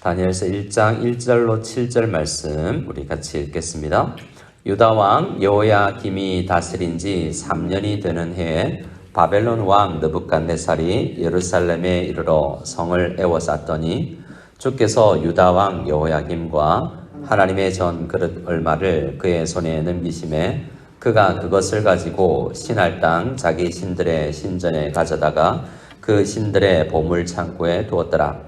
다니엘서 1장 1절로 7절 말씀 우리 같이 읽겠습니다. 유다 왕 여호야김이 다스린 지 3년이 되는 해에 바벨론 왕 느붓갓네살이 예루살렘에 이르러 성을 에워쌌더니 주께서 유다 왕 여호야김과 하나님의 전 그릇 얼마를 그의 손에 넘기심에 그가 그것을 가지고 신할 땅 자기 신들의 신전에 가져다가 그 신들의 보물 창고에 두었더라.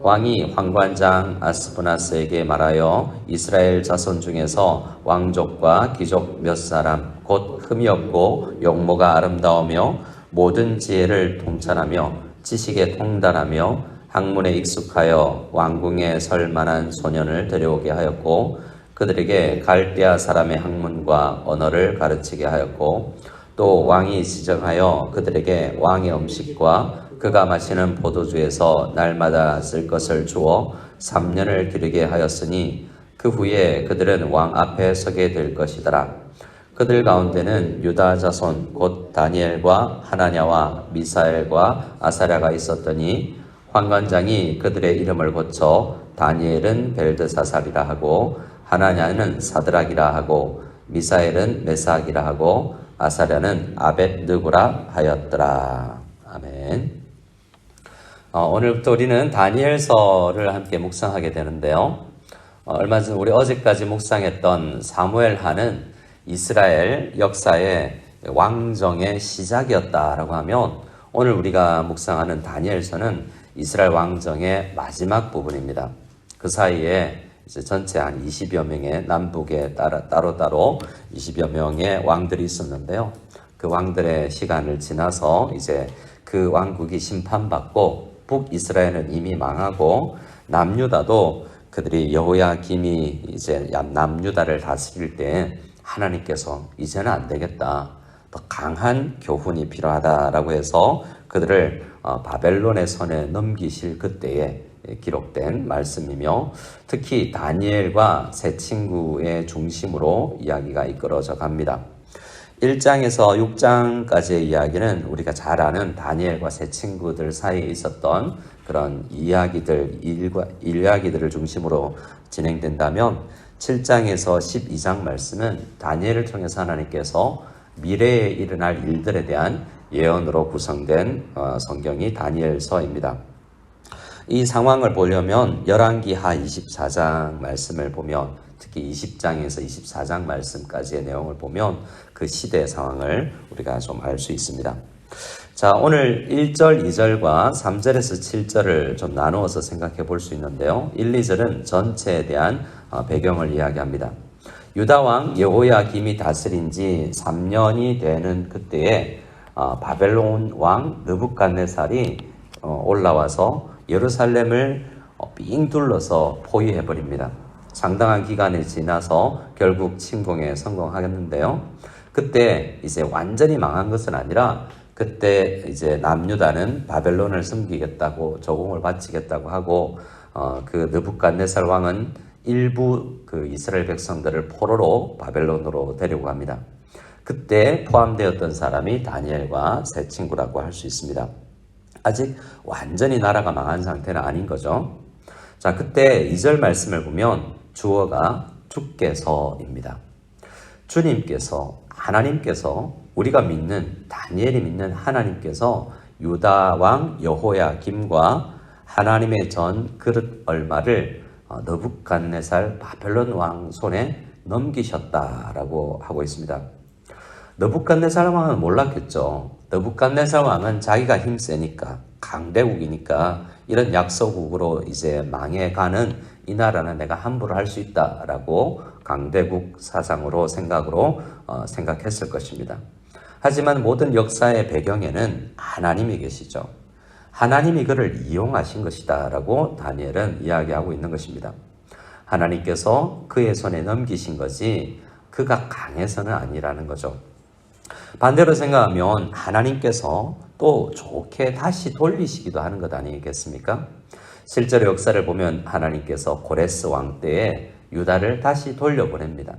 왕이 황관장 아스푸나스에게 말하여 이스라엘 자손 중에서 왕족과 귀족 몇 사람 곧 흠이 없고 용모가 아름다우며 모든 지혜를 통찰하며 지식에 통달하며 학문에 익숙하여 왕궁에 설 만한 소년을 데려오게 하였고 그들에게 갈대아 사람의 학문과 언어를 가르치게 하였고 또 왕이 지정하여 그들에게 왕의 음식과 그가 마시는 포도주에서 날마다 쓸 것을 주어 3년을 기르게 하였으니 그 후에 그들은 왕 앞에 서게 될 것이더라. 그들 가운데는 유다 자손 곧 다니엘과 하나냐와 미사엘과 아사랴가 있었더니 황관장이 그들의 이름을 고쳐 다니엘은 벨드사살이라 하고 하나냐는 사드락이라 하고 미사엘은 메삭이라 하고 아사랴는 아벳 느구라 하였더라. 아멘. 어, 오늘부터 우리는 다니엘서를 함께 묵상하게 되는데요. 어, 얼마 전 우리 어제까지 묵상했던 사무엘하는 이스라엘 역사의 왕정의 시작이었다라고 하면 오늘 우리가 묵상하는 다니엘서는 이스라엘 왕정의 마지막 부분입니다. 그 사이에 전체 한 20여 명의 남북에 따로 따로, 따로 20여 명의 왕들이 있었는데요. 그 왕들의 시간을 지나서 이제 그 왕국이 심판받고 북이스라엘은 이미 망하고 남유다도 그들이 여호야김이 이제 남유다를 다스릴 때 하나님께서 이제는 안 되겠다. 더 강한 교훈이 필요하다라고 해서 그들을 어, 바벨론의 손에 넘기실 그때에 기록된 말씀이며 특히 다니엘과 세 친구의 중심으로 이야기가 이끌어져 갑니다. 1장에서 6장까지의 이야기는 우리가 잘 아는 다니엘과 세 친구들 사이에 있었던 그런 이야기들, 일과, 이야기들을 중심으로 진행된다면 7장에서 12장 말씀은 다니엘을 통해서 하나님께서 미래에 일어날 일들에 대한 예언으로 구성된 어, 성경이 다니엘서입니다. 이 상황을 보려면 열왕기하 24장 말씀을 보면 특히 20장에서 24장 말씀까지의 내용을 보면 그 시대 상황을 우리가 좀 알 수 있습니다. 자, 오늘 1절, 2절과 3절에서 7절을 좀 나누어서 생각해 볼 수 있는데요. 1, 2절은 전체에 대한 어, 배경을 이야기합니다. 유다 왕 여호야김이 다스린 지 3년이 되는 그때에 어, 바벨론 왕 느붓갓네살이 어, 올라와서 예루살렘을 삥 둘러서 포위해 버립니다. 상당한 기간이 지나서 결국 침공에 성공하겠는데요. 그때 이제 완전히 망한 것은 아니라 그때 이제 남유다는 바벨론을 섬기겠다고 조공을 바치겠다고 하고 어, 그 느붓갓네살 왕은 일부 그 이스라엘 백성들을 포로로 바벨론으로 데리고 갑니다. 그때 포함되었던 사람이 다니엘과 세 친구라고 할 수 있습니다. 아직 완전히 나라가 망한 상태는 아닌 거죠. 자, 그때 2절 말씀을 보면 주어가 주께서입니다. 주님께서, 하나님께서, 우리가 믿는, 다니엘이 믿는 하나님께서 유다 왕 여호야 김과 하나님의 전 그릇 얼마를 어, 너북갓네살 바벨론 왕 손에 넘기셨다라고 하고 있습니다. 너북갓네살 왕은 몰랐겠죠. 너북갓네살 왕은 자기가 힘세니까 강대국이니까 이런 약소국으로 이제 망해가는 이 나라는 내가 함부로 할 수 있다라고 강대국 사상으로 생각으로 어, 생각했을 것입니다. 하지만 모든 역사의 배경에는 하나님이 계시죠. 하나님이 그를 이용하신 것이다라고 다니엘은 이야기하고 있는 것입니다. 하나님께서 그의 손에 넘기신 것이 그가 강해서는 아니라는 거죠. 반대로 생각하면 하나님께서 또 좋게 다시 돌리시기도 하는 것 아니겠습니까? 실제로 역사를 보면 하나님께서 고레스 왕 때에 유다를 다시 돌려보냅니다.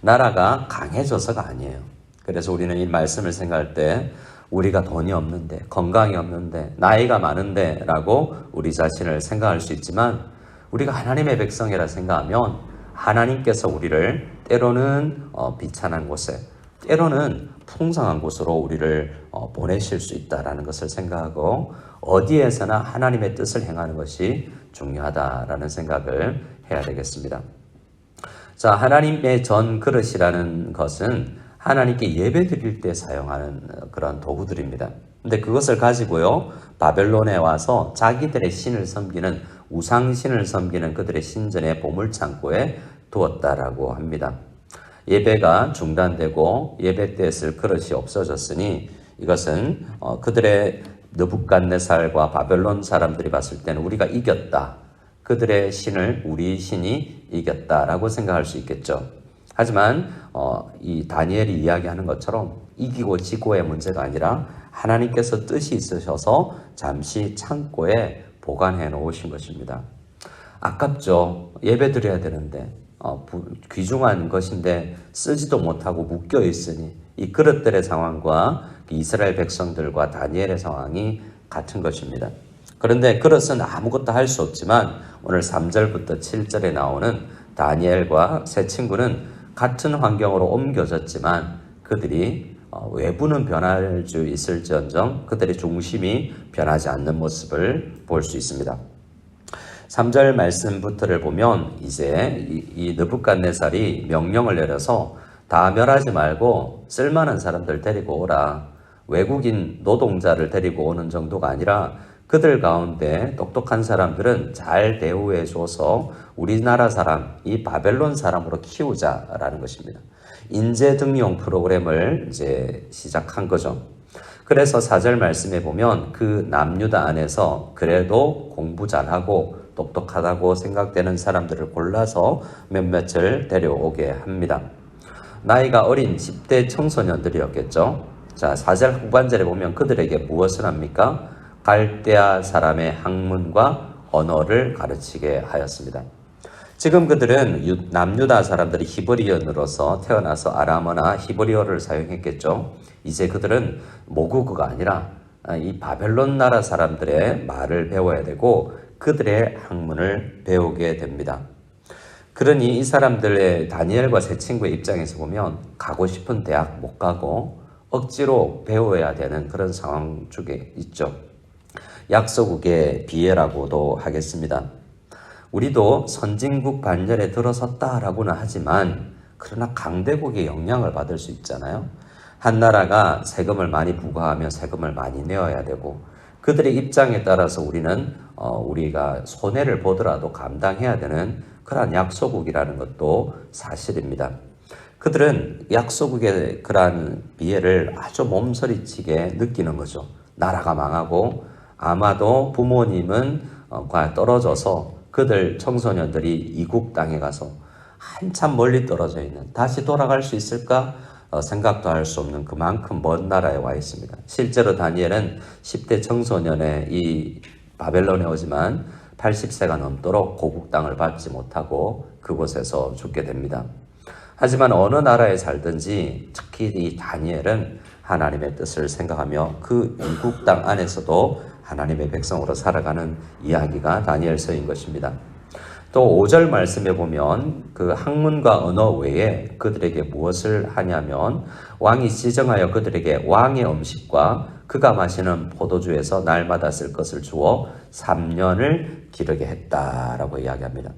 나라가 강해져서가 아니에요. 그래서 우리는 이 말씀을 생각할 때 우리가 돈이 없는데, 건강이 없는데, 나이가 많은데 라고 우리 자신을 생각할 수 있지만 우리가 하나님의 백성이라 생각하면 하나님께서 우리를 때로는 어, 비찬한 곳에 때로는 풍성한 곳으로 우리를 어, 보내실 수 있다라는 것을 생각하고 어디에서나 하나님의 뜻을 행하는 것이 중요하다라는 생각을 해야 되겠습니다. 자, 하나님의 전 그릇이라는 것은 하나님께 예배 드릴 때 사용하는 그런 도구들입니다. 근데 그것을 가지고요, 바벨론에 와서 자기들의 신을 섬기는 우상신을 섬기는 그들의 신전의 보물창고에 두었다라고 합니다. 예배가 중단되고 예배 때 쓸 그릇이 없어졌으니 이것은 어, 그들의 느붓갓네살과 바벨론 사람들이 봤을 때는 우리가 이겼다. 그들의 신을 우리 신이 이겼다라고 생각할 수 있겠죠. 하지만 어, 이 다니엘이 이야기하는 것처럼 이기고 지고의 문제가 아니라 하나님께서 뜻이 있으셔서 잠시 창고에 보관해 놓으신 것입니다. 아깝죠. 예배 드려야 되는데 어, 부, 귀중한 것인데 쓰지도 못하고 묶여 있으니 이 그릇들의 상황과 이스라엘 백성들과 다니엘의 상황이 같은 것입니다. 그런데 그릇은 아무것도 할 수 없지만 오늘 3절부터 7절에 나오는 다니엘과 세 친구는 같은 환경으로 옮겨졌지만 그들이 어, 외부는 변할 수 있을지언정 그들의 중심이 변하지 않는 모습을 볼 수 있습니다. 3절 말씀부터를 보면 이제 이, 이 느붓갓네살이 명령을 내려서 다 멸하지 말고 쓸만한 사람들 데리고 오라. 외국인 노동자를 데리고 오는 정도가 아니라 그들 가운데 똑똑한 사람들은 잘 대우해 줘서 우리나라 사람, 이 바벨론 사람으로 키우자라는 것입니다. 인재 등용 프로그램을 이제 시작한 거죠. 그래서 사절 말씀에 보면 그 남유다 안에서 그래도 공부 잘하고 똑똑하다고 생각되는 사람들을 골라서 몇몇을 데려오게 합니다. 나이가 어린 10대 청소년들이었겠죠. 자, 4절 후반절에 보면 그들에게 무엇을 합니까? 갈대아 사람의 학문과 언어를 가르치게 하였습니다. 지금 그들은 남유다 사람들이 히브리언으로서 태어나서 아람어나 히브리어를 사용했겠죠. 이제 그들은 모국어가 아니라 이 바벨론 나라 사람들의 말을 배워야 되고 그들의 학문을 배우게 됩니다. 그러니 이 사람들의 다니엘과 세 친구의 입장에서 보면 가고 싶은 대학 못 가고 억지로 배워야 되는 그런 상황 쪽에 있죠. 약소국의 비애라고도 하겠습니다. 우리도 선진국 반열에 들어섰다라고는 하지만 그러나 강대국의 영향을 받을 수 있잖아요. 한 나라가 세금을 많이 부과하면 세금을 많이 내어야 되고 그들의 입장에 따라서 우리는 어, 우리가 손해를 보더라도 감당해야 되는 그러한 약소국이라는 것도 사실입니다. 그들은 약소국의 그러한 비애를 아주 몸서리치게 느끼는 거죠. 나라가 망하고 아마도 부모님은 어, 떨어져서 그들 청소년들이 이국 땅에 가서 한참 멀리 떨어져 있는 다시 돌아갈 수 있을까 어, 생각도 할 수 없는 그만큼 먼 나라에 와 있습니다. 실제로 다니엘은 10대 청소년의 이 바벨론에 오지만 80세가 넘도록 고국 땅을 받지 못하고 그곳에서 죽게 됩니다. 하지만 어느 나라에 살든지 특히 이 다니엘은 하나님의 뜻을 생각하며 그 이국 땅 안에서도 하나님의 백성으로 살아가는 이야기가 다니엘서인 것입니다. 또 5절 말씀에 보면 그 학문과 언어 외에 그들에게 무엇을 하냐면 왕이 지정하여 그들에게 왕의 음식과 그가 마시는 포도주에서 날마다 쓸 것을 주어 3년을 기르게 했다라고 이야기합니다.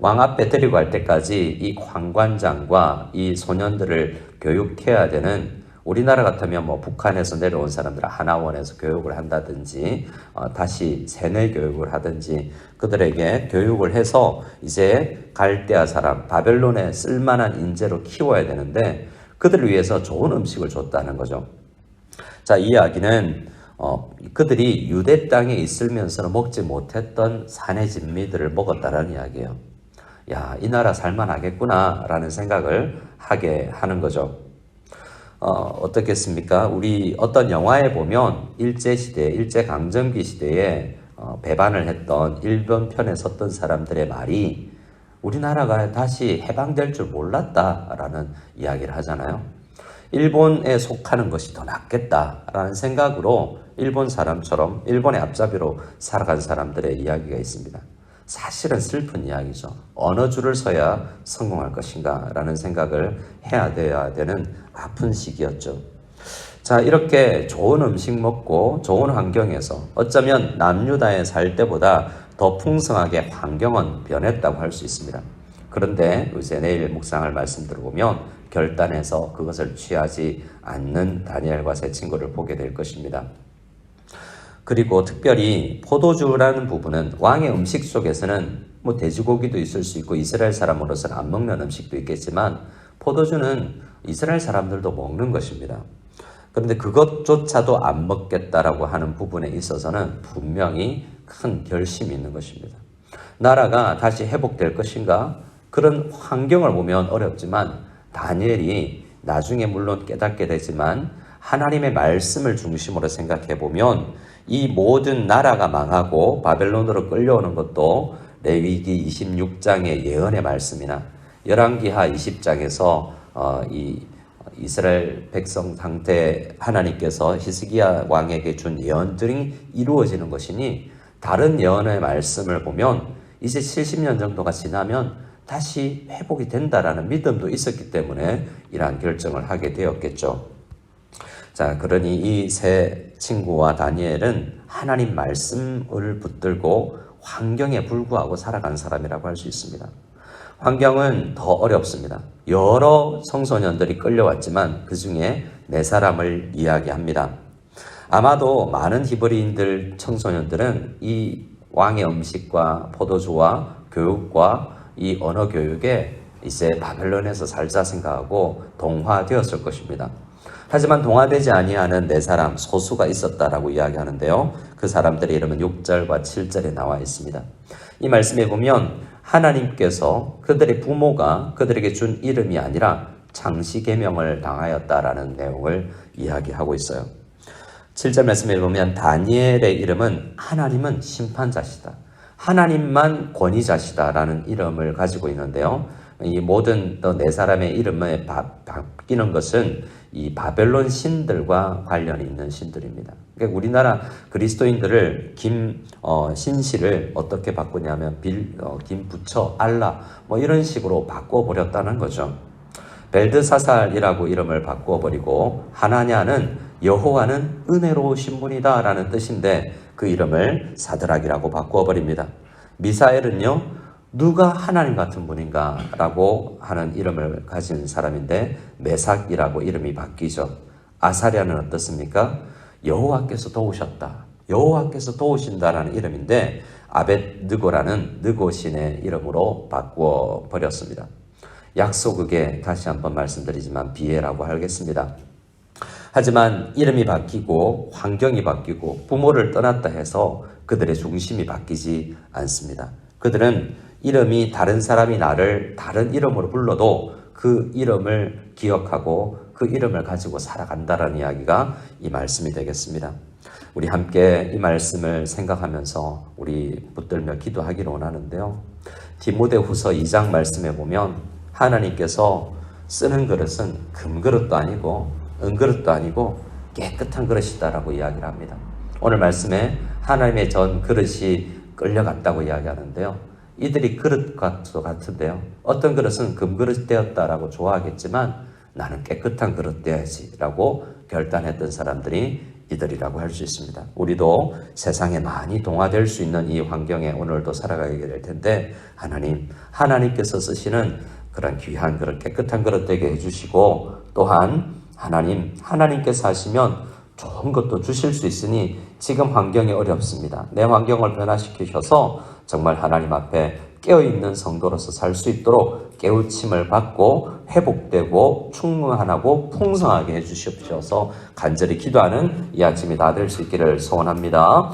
왕 앞에 데리고 갈 때까지 이 관관장과 이 소년들을 교육해야 되는 우리나라 같으면 뭐 북한에서 내려온 사람들 하나원에서 교육을 한다든지 어, 다시 세뇌 교육을 하든지 그들에게 교육을 해서 이제 갈대아 사람 바벨론에 쓸만한 인재로 키워야 되는데 그들을 위해서 좋은 음식을 줬다는 거죠. 자, 이 이야기는 어, 그들이 유대 땅에 있으면서는 먹지 못했던 산의 진미들을 먹었다라는 이야기예요. 야, 이 나라 살만하겠구나라는 생각을 하게 하는 거죠. 어, 어떻겠습니까? 우리 어떤 영화에 보면 일제시대, 일제강점기 시대에 어, 배반을 했던 일본 편에 섰던 사람들의 말이 우리나라가 다시 해방될 줄 몰랐다라는 이야기를 하잖아요. 일본에 속하는 것이 더 낫겠다라는 생각으로 일본 사람처럼 일본의 앞잡이로 살아간 사람들의 이야기가 있습니다. 사실은 슬픈 이야기죠. 어느 줄을 서야 성공할 것인가 라는 생각을 해야 돼야 되는 아픈 시기였죠. 자, 이렇게 좋은 음식 먹고 좋은 환경에서 어쩌면 남유다에 살 때보다 더 풍성하게 환경은 변했다고 할 수 있습니다. 그런데 이제 내일 묵상할 말씀 들어보면 결단해서 그것을 취하지 않는 다니엘과 세 친구를 보게 될 것입니다. 그리고 특별히 포도주라는 부분은 왕의 음식 속에서는 뭐 돼지고기도 있을 수 있고 이스라엘 사람으로서는 안 먹는 음식도 있겠지만 포도주는 이스라엘 사람들도 먹는 것입니다. 그런데 그것조차도 안 먹겠다라고 하는 부분에 있어서는 분명히 큰 결심이 있는 것입니다. 나라가 다시 회복될 것인가? 그런 환경을 보면 어렵지만 다니엘이 나중에 물론 깨닫게 되지만 하나님의 말씀을 중심으로 생각해 보면 이 모든 나라가 망하고 바벨론으로 끌려오는 것도 레위기 26장의 예언의 말씀이나 열왕기하 20장에서 어, 이 이스라엘 백성 상태 하나님께서 히스기야 왕에게 준 예언들이 이루어지는 것이니 다른 예언의 말씀을 보면 이제 70년 정도가 지나면 다시 회복이 된다라는 믿음도 있었기 때문에 이러한 결정을 하게 되었겠죠. 자, 그러니 이 세 친구와 다니엘은 하나님 말씀을 붙들고 환경에 불구하고 살아간 사람이라고 할 수 있습니다. 환경은 더 어렵습니다. 여러 청소년들이 끌려왔지만 그 중에 네 사람을 이야기합니다. 아마도 많은 히브리인들 청소년들은 이 왕의 음식과 포도주와 교육과 이 언어 교육에 이제 바벨론에서 살자 생각하고 동화되었을 것입니다. 하지만 동화되지 아니하는 네 사람 소수가 있었다라고 이야기하는데요. 그 사람들의 이름은 6절과 7절에 나와 있습니다. 이 말씀에 보면 하나님께서 그들의 부모가 그들에게 준 이름이 아니라 장시 계명을 당하였다라는 내용을 이야기하고 있어요. 7절 말씀에 보면 다니엘의 이름은 하나님은 심판자시다. 하나님만 권위자시다라는 이름을 가지고 있는데요. 이 모든 네 사람의 이름에 바, 바뀌는 것은 이 바벨론 신들과 관련이 있는 신들입니다. 그러니까 우리나라 그리스도인들을 김 어, 신씨를 어떻게 바꾸냐면 빌, 어, 김 부처 알라 뭐 이런 식으로 바꿔 버렸다는 거죠. 벨드사살이라고 이름을 바꿔 버리고 하나냐는 여호와는 은혜로우신 분이다라는 뜻인데 그 이름을 사드락이라고 바꾸어 버립니다. 미사엘은요 누가 하나님 같은 분인가 라고 하는 이름을 가진 사람인데 메삭이라고 이름이 바뀌죠. 아사리아는 어떻습니까? 여호와께서 도우셨다. 여호와께서 도우신다라는 이름인데 아벳 느고라는 느고신의 이름으로 바꾸어 버렸습니다. 약속극에 다시 한번 말씀드리지만 비해라고 하겠습니다. 하지만 이름이 바뀌고 환경이 바뀌고 부모를 떠났다 해서 그들의 중심이 바뀌지 않습니다. 그들은 이름이 다른 사람이 나를 다른 이름으로 불러도 그 이름을 기억하고 그 이름을 가지고 살아간다라는 이야기가 이 말씀이 되겠습니다. 우리 함께 이 말씀을 생각하면서 우리 붙들며 기도하기를 원하는데요. 디모데후서 2장 말씀에 보면 하나님께서 쓰는 그릇은 금그릇도 아니고 은그릇도 아니고 깨끗한 그릇이다라고 이야기를 합니다. 오늘 말씀에 하나님의 전 그릇이 끌려갔다고 이야기하는데요. 이들이 그릇과 같은데요. 어떤 그릇은 금그릇 되었다라고 좋아하겠지만 나는 깨끗한 그릇 되어야지라고 결단했던 사람들이 이들이라고 할 수 있습니다. 우리도 세상에 많이 동화될 수 있는 이 환경에 오늘도 살아가게 될 텐데 하나님, 하나님께서 쓰시는 그런 귀한 그릇, 깨끗한 그릇 되게 해주시고 또한 하나님, 하나님께서 하시면 좋은 것도 주실 수 있으니 지금 환경이 어렵습니다. 내 환경을 변화시키셔서 정말 하나님 앞에 깨어있는 성도로서 살 수 있도록 깨우침을 받고 회복되고 충만하고 풍성하게 해주시옵소서 간절히 기도하는 이 아침이 다 될 수 있기를 소원합니다.